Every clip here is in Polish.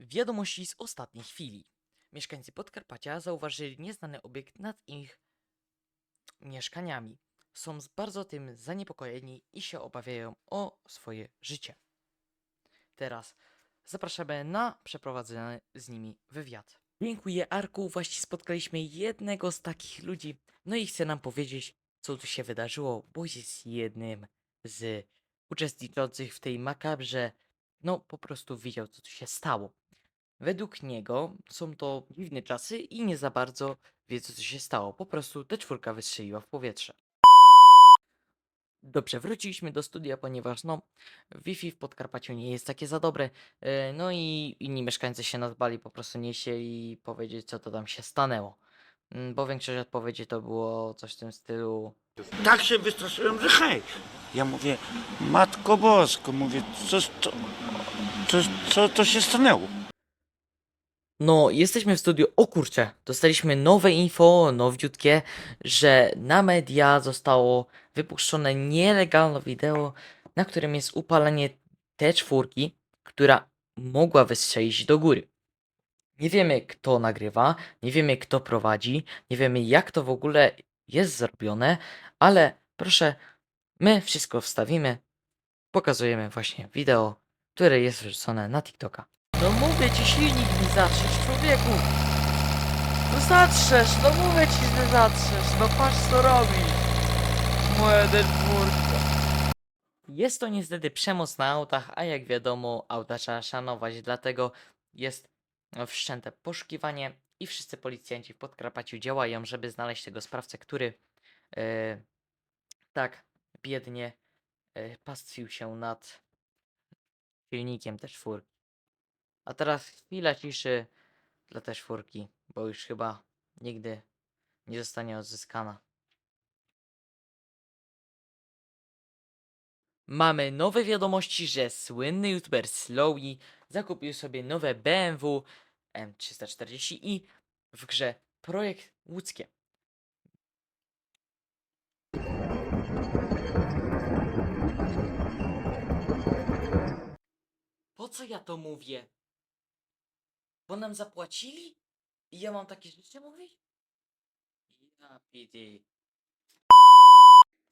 Wiadomości z ostatniej chwili. Mieszkańcy Podkarpacia zauważyli nieznany obiekt nad ich mieszkaniami. Są bardzo tym zaniepokojeni i się obawiają o swoje życie. Teraz zapraszamy na przeprowadzony z nimi wywiad. Dziękuję Arku, właśnie spotkaliśmy jednego z takich ludzi, no i chce nam powiedzieć, co tu się wydarzyło, bo jest jednym z uczestniczących w tej makabrze, no po prostu widział, co tu się stało. Według niego są to dziwne czasy i nie za bardzo wie, co się stało. Po prostu ta czwórka wystrzeliła w powietrze. Dobrze, wróciliśmy do studia, ponieważ no, Wi-Fi w Podkarpaciu nie jest takie za dobre. e, No i inni mieszkańcy się nadbali, po prostu nie chcieli powiedzieć, co to tam się stanęło. Mm, Bo większość odpowiedzi to było coś w tym stylu. Tak się wystraszyłem, że hej. Ja mówię, Matko Bosko, mówię, co, co, co, co to się stanęło? No, jesteśmy w studiu. O kurczę, dostaliśmy nowe info, nowiutkie, że na media zostało wypuszczone nielegalne wideo, na którym jest upalenie T4, która mogła wystrzelić do góry. Nie wiemy, kto nagrywa, nie wiemy, kto prowadzi, nie wiemy, jak to w ogóle jest zrobione, ale proszę, my wszystko wstawimy. Pokazujemy właśnie wideo, które jest wrzucone na TikToka. No mówię ci, silnik mi zatrzesz, człowieku! No zatrzesz, no mówię ci, że zatrzesz, no patrz co robi! Moja deszburka. Jest to niestety przemoc na autach, a jak wiadomo, auta trzeba szanować, dlatego jest wszczęte poszukiwanie i wszyscy policjanci w Podkarpaciu działają, żeby znaleźć tego sprawcę, który e, tak biednie e, pastwił się nad silnikiem też czwórki. A teraz chwila ciszy dla też czwórki, bo już chyba nigdy nie zostanie odzyskana. Mamy nowe wiadomości, że słynny youtuber Slowy zakupił sobie nowe BMW M340i w grze Projekt Łódzkie. Po co ja to mówię? Bo nam zapłacili? I ja mam takie rzeczy mówić? Ja pity.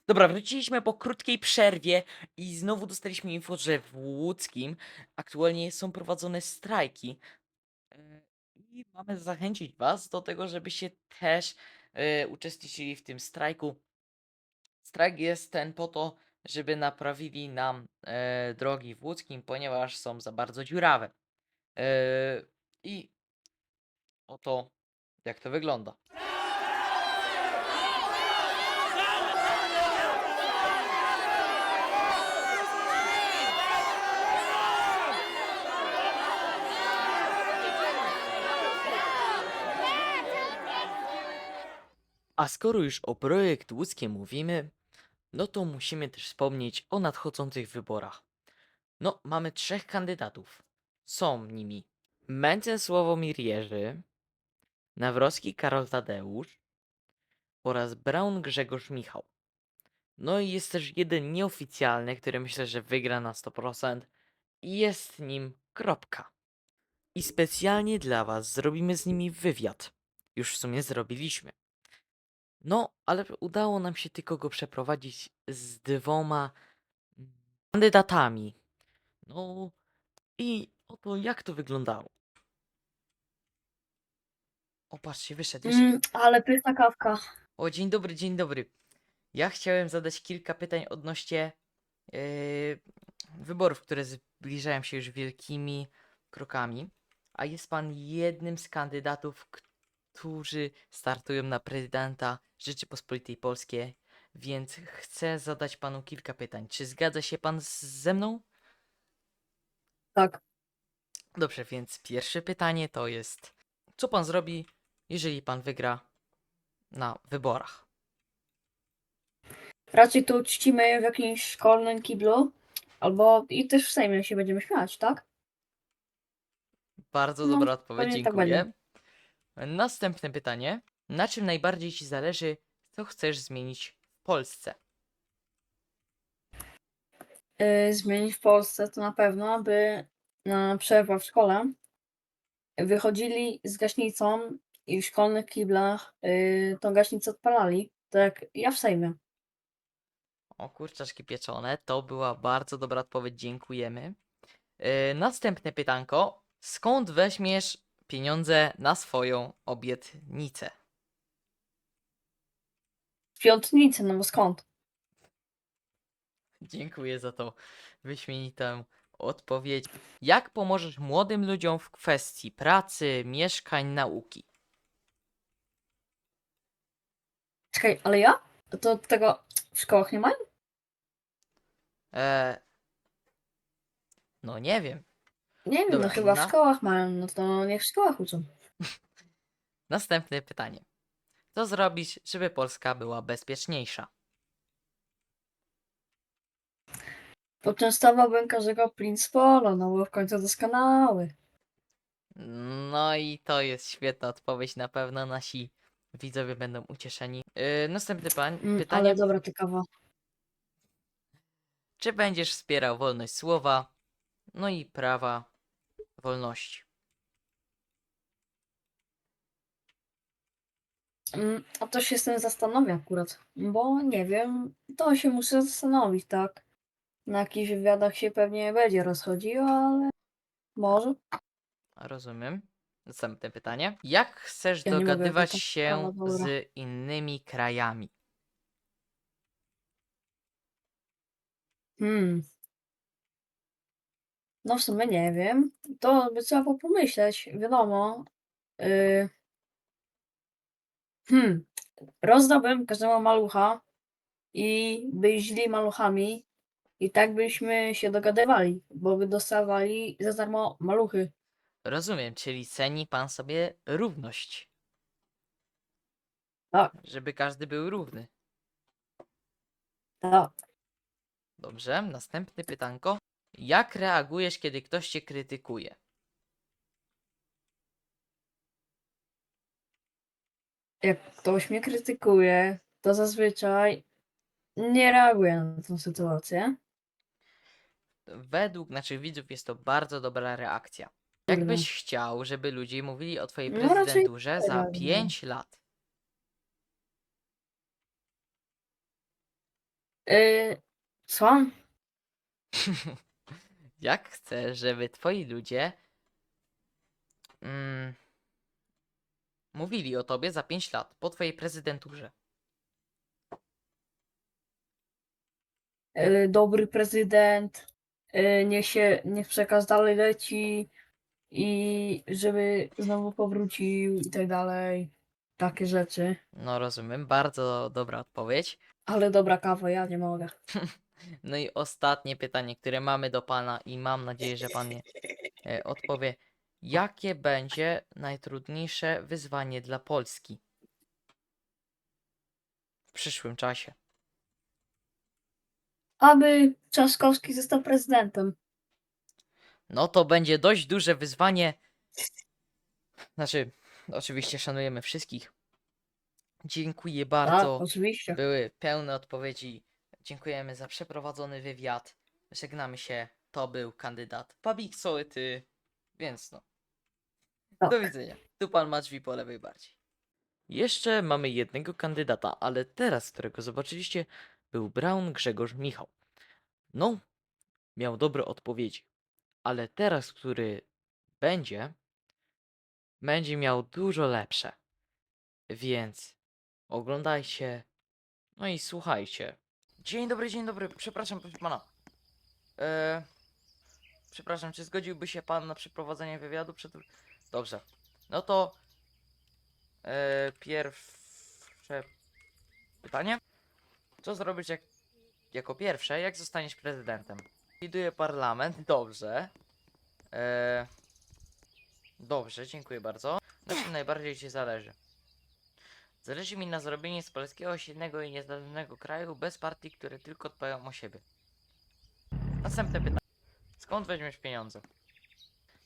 Dobra, wróciliśmy po krótkiej przerwie i znowu dostaliśmy info, że w Łódzkim aktualnie są prowadzone strajki. E, I mamy zachęcić Was do tego, żebyście też e, uczestniczyli w tym strajku. Strajk jest ten po to, żeby naprawili nam e, drogi w Łódzkim, ponieważ są za bardzo dziurawe. Oto jak to wygląda. A skoro już o projekt łódzkie mówimy, no to musimy też wspomnieć o nadchodzących wyborach. No, mamy trzech kandydatów. Są nimi Mencen Sławomir Jerzy, Nawrocki Karol Tadeusz oraz Braun Grzegorz Michał. No i jest też jeden nieoficjalny, który myślę, że wygra na 100% i jest nim Kropka. I specjalnie dla Was zrobimy z nimi wywiad. Już w sumie zrobiliśmy. No, ale udało nam się tylko go przeprowadzić z dwoma mm, kandydatami. No i oto jak to wyglądało. O, patrzcie, wyszedł, wyszedł. Mm, ale pyszna kawka. O, dzień dobry, dzień dobry. Ja chciałem zadać kilka pytań odnośnie yy, wyborów, które zbliżają się już wielkimi krokami, a jest pan jednym z kandydatów, którzy startują na prezydenta Rzeczypospolitej Polskiej, więc chcę zadać panu kilka pytań. Czy zgadza się pan z, ze mną? Tak. Dobrze, więc pierwsze pytanie to jest, co pan zrobi, jeżeli pan wygra na wyborach? Raczej to uczcimy w jakimś szkolnym kiblu. Albo i też w Sejmie się będziemy śmiać, tak? Bardzo No, dobra odpowiedź, pewnie tak dziękuję. Następne pytanie. Na czym najbardziej ci zależy, co chcesz zmienić w Polsce? Yy, zmienić w Polsce to na pewno, by na przerwa w szkole wychodzili z gaśnicą i w szkolnych kiblach yy, tą gaśnicę odpalali, tak ja w Sejmie. O kurczaczki pieczone, to była bardzo dobra odpowiedź, dziękujemy. Yy, następne pytanko. Skąd weźmiesz pieniądze na swoją obietnicę? W piątnicy, no bo skąd? Dziękuję za tą wyśmienitą odpowiedź. Jak pomożesz młodym ludziom w kwestii pracy, mieszkań, nauki? Czekaj, ale ja? To tego w szkołach nie mają? E... No nie wiem. Nie wiem, Dobra, no chyba na- w szkołach mają, no to niech w szkołach uczą. Następne pytanie. Co zrobić, żeby Polska była bezpieczniejsza? Poczęstowałbym każdego Prince Polo, no bo w końcu doskonały. No i to jest świetna odpowiedź. Na pewno nasi widzowie będą ucieszeni. Yy, następne pań, Mm, pytanie. ale dobra to kawa. Czy będziesz wspierał wolność słowa, no i prawa wolności? Mm, A to się z tym zastanowię akurat, bo nie wiem, to się muszę zastanowić, tak? Na jakichś wywiadach się pewnie będzie rozchodziło, ale może. Rozumiem. Następne pytanie. Jak chcesz Ja nie mogę, jaka dogadywać to się dobra. z innymi krajami? Hmm. No w sumie nie wiem. To by trzeba było pomyśleć, wiadomo. Yy... Hmm. Rozdałbym każdemu malucha i by źli maluchami i tak byśmy się dogadywali, bo by dostawali za darmo maluchy. Rozumiem, czyli ceni pan sobie równość. Tak. Żeby każdy był równy. Tak. Dobrze, następne pytanko. Jak reagujesz, kiedy ktoś cię krytykuje? Jak ktoś mnie krytykuje, to zazwyczaj nie reaguję na tę sytuację. Według naszych widzów jest to bardzo dobra reakcja. Jakbyś chciał, żeby ludzie mówili o twojej No raczej prezydenturze za tak, no. 5 lat? Yy, co? Jak chcesz, żeby twoi ludzie mm, mówili o tobie za 5 lat po twojej prezydenturze? Yy, dobry prezydent, yy, niech się, niech przekaz dalej leci i żeby znowu powrócił i tak dalej. Takie rzeczy. No rozumiem, bardzo dobra odpowiedź. Ale dobra kawa, ja nie mogę. No i ostatnie pytanie, które mamy do pana i mam nadzieję, że pan je e, odpowie. Jakie będzie najtrudniejsze wyzwanie dla Polski w przyszłym czasie? Aby Trzaskowski został prezydentem. No to będzie dość duże wyzwanie. Znaczy, oczywiście szanujemy wszystkich. Dziękuję Tak, bardzo. oczywiście. Były pełne odpowiedzi. Dziękujemy za przeprowadzony wywiad. Żegnamy się. To był kandydat Pabik Sołyty. Więc no. Tak. Do widzenia. Tu pan ma drzwi po lewej bardziej. Jeszcze mamy jednego kandydata, ale teraz, którego zobaczyliście, był Brown Grzegorz Michał. No, miał dobre odpowiedzi, ale teraz, który będzie, będzie miał dużo lepsze. Więc oglądajcie, no i słuchajcie. Dzień dobry, dzień dobry, przepraszam pana. Eee, przepraszam, czy zgodziłby się pan na przeprowadzenie wywiadu przed... Dobrze. No to e, pierwsze pytanie. Co zrobić jak, jako pierwsze, jak zostaniesz prezydentem? Liduję parlament, dobrze. E, dobrze, dziękuję bardzo. Na czym najbardziej ci zależy? Zależy mi na zrobieniu z polskiego silnego i niezależnego kraju bez partii, które tylko dbają o siebie. Następne pytanie. Skąd weźmiesz pieniądze?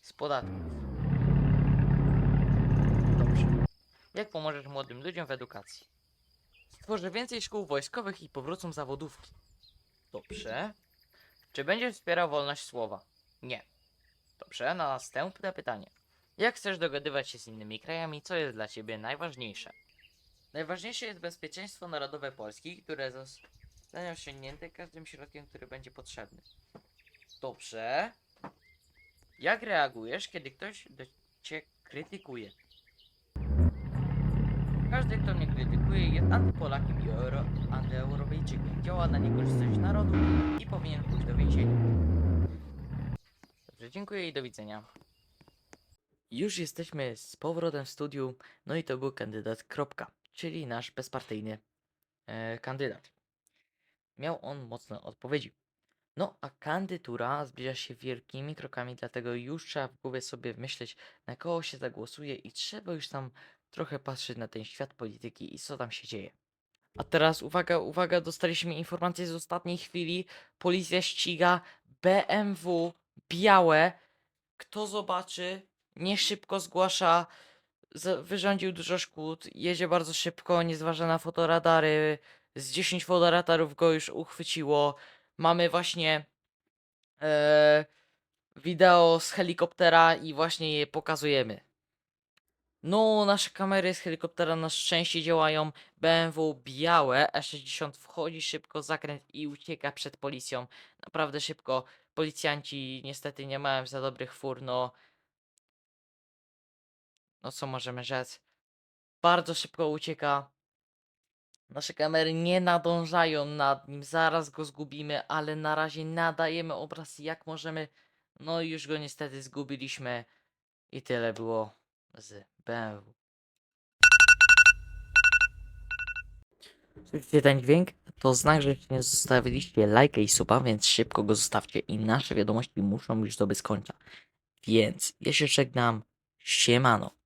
Z podatków. Dobrze. Jak pomożesz młodym ludziom w edukacji? Stworzę więcej szkół wojskowych i powrócą zawodówki. Dobrze. Czy będziesz wspierał wolność słowa? Nie. Dobrze, na następne pytanie. Jak chcesz dogadywać się z innymi krajami, co jest dla ciebie najważniejsze? Najważniejsze jest bezpieczeństwo narodowe Polski, które zostanie osiągnięte każdym środkiem, który będzie potrzebny. Dobrze. Jak reagujesz, kiedy ktoś do cię krytykuje? Każdy, kto mnie krytykuje, jest antypolakiem i euro, antyeuropejczykiem. Działa na niekorzyść narodu i powinien pójść do więzienia. Dobrze, dziękuję i do widzenia. Już jesteśmy z powrotem w studiu, no i to był kandydat Kropka, czyli nasz bezpartyjny e, kandydat. Miał on mocne odpowiedzi. No, a kandydatura zbliża się wielkimi krokami, dlatego już trzeba w głowie sobie myśleć, na kogo się zagłosuje i trzeba już tam trochę patrzeć na ten świat polityki i co tam się dzieje. A teraz uwaga, uwaga, dostaliśmy informację z ostatniej chwili. Policja ściga BMW białe. Kto zobaczy, nie szybko zgłasza. Wyrządził dużo szkód, jedzie bardzo szybko, nie zważa na fotoradary. Z 10 fotoradarów go już uchwyciło. Mamy właśnie e, wideo z helikoptera i właśnie je pokazujemy. No, nasze kamery z helikoptera na szczęście działają. BMW białe, E60 wchodzi szybko, zakręt i ucieka przed policją. Naprawdę szybko. Policjanci niestety nie mają za dobrych fur, no. No co możemy rzec? Bardzo szybko ucieka. Nasze kamery nie nadążają nad nim, zaraz go zgubimy, ale na razie nadajemy obraz jak możemy. No i już go niestety zgubiliśmy. I tyle było z BMW. Słyszycie ten dźwięk? To znak, że nie zostawiliście lajka i suba, więc szybko go zostawcie i nasze wiadomości muszą już dobyć końca. Więc ja się żegnam. Siemano.